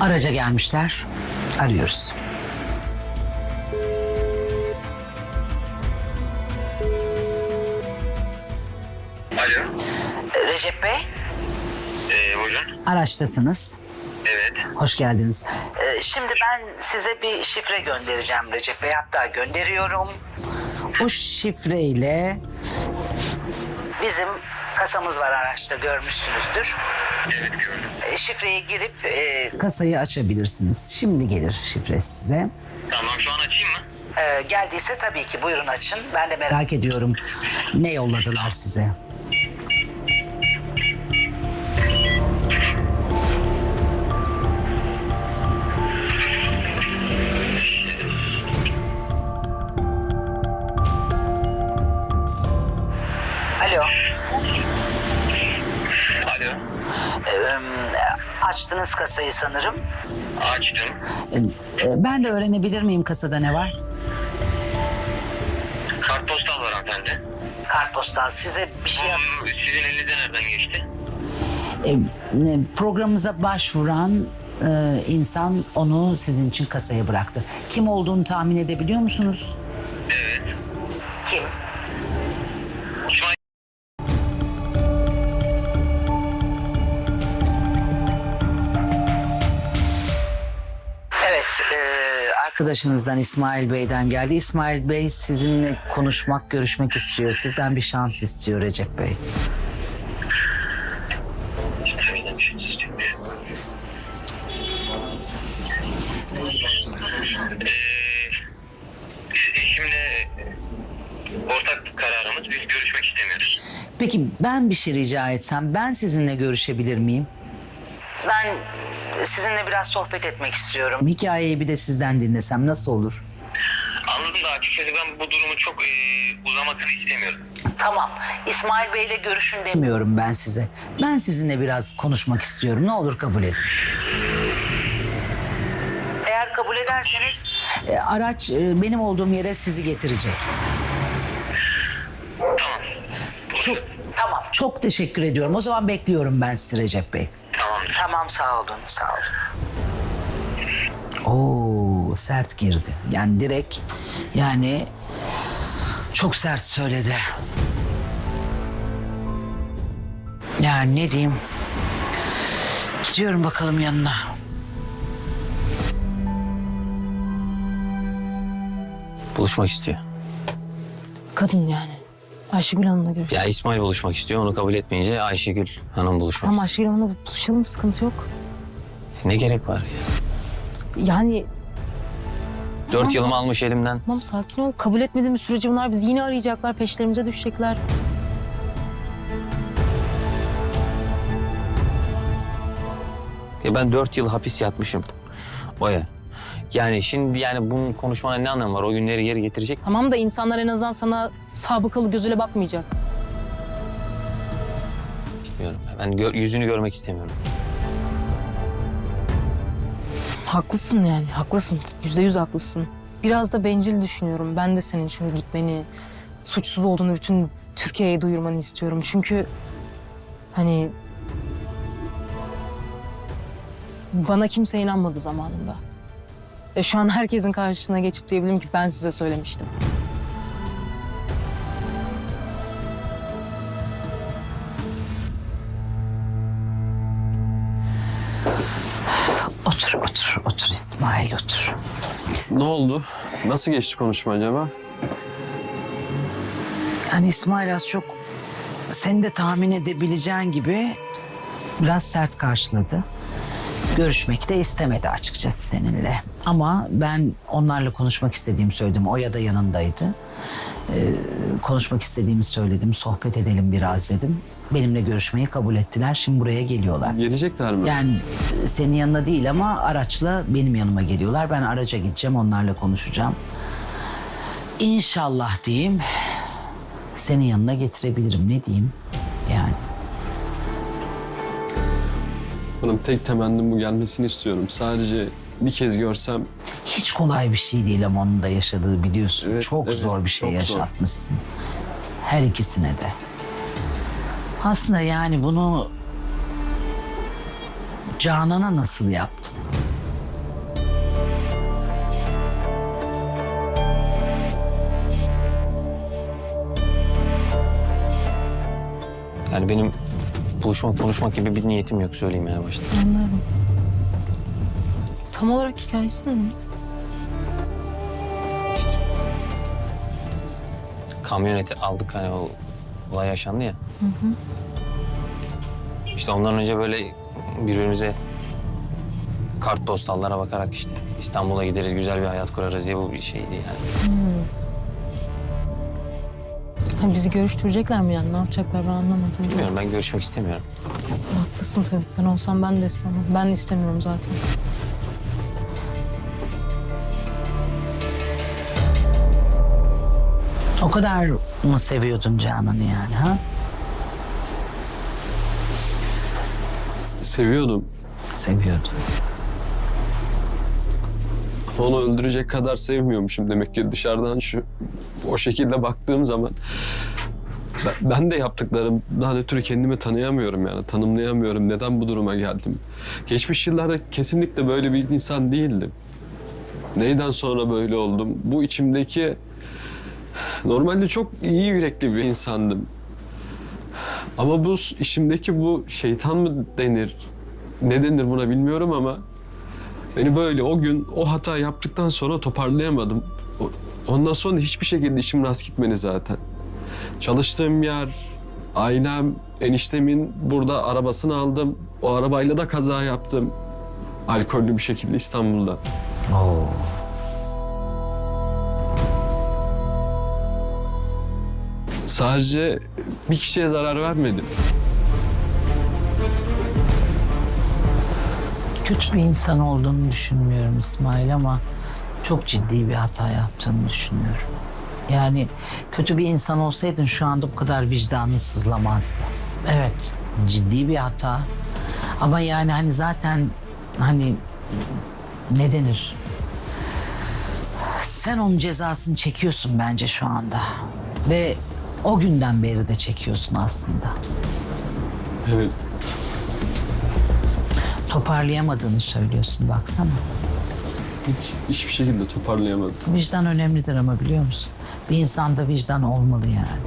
Araca gelmişler. Arıyoruz. Alo. Recep Bey. Ee, buyurun. Araçtasınız. Evet. Hoş geldiniz. Ee, şimdi ben size bir şifre göndereceğim Recep Bey. Hatta gönderiyorum. O şifreyle bizim kasamız var araçta görmüşsünüzdür. Evet gördüm. Şifreyi girip e, kasayı açabilirsiniz. Şimdi gelir şifre size. Tamam şu an açayım mı? E, geldiyse tabii ki buyurun açın. Ben de merak ediyorum ne yolladılar size. Alo. Ee, açtınız kasayı sanırım. Açtım. Ee, Ben de öğrenebilir miyim kasada ne var? Kartpostal var hanımefendi. Kartpostal size bir şey yap- Hmm, Sizin elinizde nereden geçti? Ee, Programımıza başvuran e, insan onu sizin için kasaya bıraktı. Kim olduğunu tahmin edebiliyor musunuz? Evet, e, arkadaşınızdan İsmail Bey'den geldi. İsmail Bey sizinle konuşmak, görüşmek istiyor. Sizden bir şans istiyor Recep Bey. Biz eşimle ortak kararımız biz görüşmek istemiyoruz. Peki ben bir şey rica etsem, ben sizinle görüşebilir miyim? Ben sizinle biraz sohbet etmek istiyorum. Hikayeyi bir de sizden dinlesem nasıl olur? Anladım da açıkçası ben bu durumu çok e, uzamasını istemiyorum. Tamam, İsmail Bey'le görüşün demiyorum ben size. Ben sizinle biraz konuşmak istiyorum. Ne olur kabul edin. Eğer kabul ederseniz e, araç e, benim olduğum yere sizi getirecek. Tamam. Çok tamam. Çok teşekkür ediyorum. O zaman bekliyorum ben sizi Recep Bey. Tamam sağ olun, sağ olun. Oo sert girdi. Yani direkt yani çok sert söyledi. Yani ne diyeyim? Gidiyorum bakalım yanına. Buluşmak istiyor. Kadın yani. Ayşegül Hanım'la görüş. Ya İsmail buluşmak istiyor. Onu kabul etmeyince Ayşegül Hanım buluşmak Tamam Ayşegül Hanım'la buluşalım sıkıntı yok. Ne gerek var ya? Yani Dört yılımı almış elimden. tamam sakin ol. Kabul etmediğimiz sürece bunlar bizi yine arayacaklar. Peşlerimize düşecekler. Ya ben dört yıl hapis yatmışım. Oya. Yani şimdi yani bunun konuşmana ne anlamı var? O günleri geri getirecek. Tamam da insanlar en azından sana sabıkalı gözüyle bakmayacak. Bilmiyorum. Ben gö- yüzünü görmek istemiyorum. Haklısın yani haklısın. Yüzde yüz haklısın. Biraz da bencil düşünüyorum. Ben de senin çünkü gitmeni, suçsuz olduğunu bütün Türkiye'ye duyurmanı istiyorum. Çünkü hani bana kimse inanmadı zamanında. Ve şu an herkesin karşısına geçip diyebilirim ki ben size söylemiştim. Otur, otur, otur İsmail otur. Ne oldu? Nasıl geçti konuşma acaba? Yani İsmail az çok seni de tahmin edebileceğin gibi biraz sert karşıladı. Görüşmek de istemedi açıkçası seninle. Ama ben onlarla konuşmak istediğimi söyledim. Oya da yanındaydı. Ee, konuşmak istediğimi söyledim. Sohbet edelim biraz dedim. Benimle görüşmeyi kabul ettiler. Şimdi buraya geliyorlar. Gelecekler mi? Yani senin yanına değil ama araçla benim yanıma geliyorlar. Ben araca gideceğim, onlarla konuşacağım. İnşallah diyeyim, senin yanına getirebilirim. Ne diyeyim? Yani Hanım tek temennim bu gelmesini istiyorum. Sadece bir kez görsem Hiç kolay bir şey değil ama onun da yaşadığı biliyorsun. Evet, çok evet, zor bir şey çok zor. yaşatmışsın. Her ikisine de. Aslında yani bunu Canan'a nasıl yaptın? Yani benim buluşmak, konuşmak gibi bir niyetim yok söyleyeyim yani başta. Anlıyorum. Tam olarak hikayesi ne? Kamyoneti aldık hani o olay yaşandı ya. İşte ondan önce böyle birbirimize kartpostallara bakarak işte İstanbul'a gideriz, güzel bir hayat kurarız diye bu bir şeydi yani. Ha, bizi görüştürecekler mi yani? Ne yapacaklar ben anlamadım. Bilmiyorum ben görüşmek istemiyorum. Haklısın tabii. Ben olsam ben de istemem. Ben de istemiyorum zaten. O kadar mı seviyordun Canan'ı yani ha? Seviyordum. Seviyordun. Onu öldürecek kadar sevmiyormuşum demek ki dışarıdan şu o şekilde baktığım zaman ben, ben de yaptıklarım daha ötürü kendimi tanıyamıyorum yani tanımlayamıyorum neden bu duruma geldim. Geçmiş yıllarda kesinlikle böyle bir insan değildim. Neyden sonra böyle oldum? Bu içimdeki normalde çok iyi yürekli bir insandım. Ama bu içimdeki bu şeytan mı denir? Ne denir buna bilmiyorum ama Beni böyle o gün o hata yaptıktan sonra toparlayamadım. Ondan sonra hiçbir şekilde işim rast gitmedi zaten. Çalıştığım yer, ailem, eniştemin burada arabasını aldım. O arabayla da kaza yaptım. Alkollü bir şekilde İstanbul'da. Oo. Sadece bir kişiye zarar vermedim. Kötü bir insan olduğunu düşünmüyorum İsmail ama çok ciddi bir hata yaptığını düşünüyorum. Yani kötü bir insan olsaydın şu anda bu kadar vicdanın sızlamazdı. Evet, ciddi bir hata. Ama yani hani zaten hani ne denir? Sen onun cezasını çekiyorsun bence şu anda. Ve o günden beri de çekiyorsun aslında. Evet. Toparlayamadığını söylüyorsun baksana. Hiç hiçbir şekilde toparlayamadım. Vicdan önemlidir ama biliyor musun? Bir insanda vicdan olmalı yani.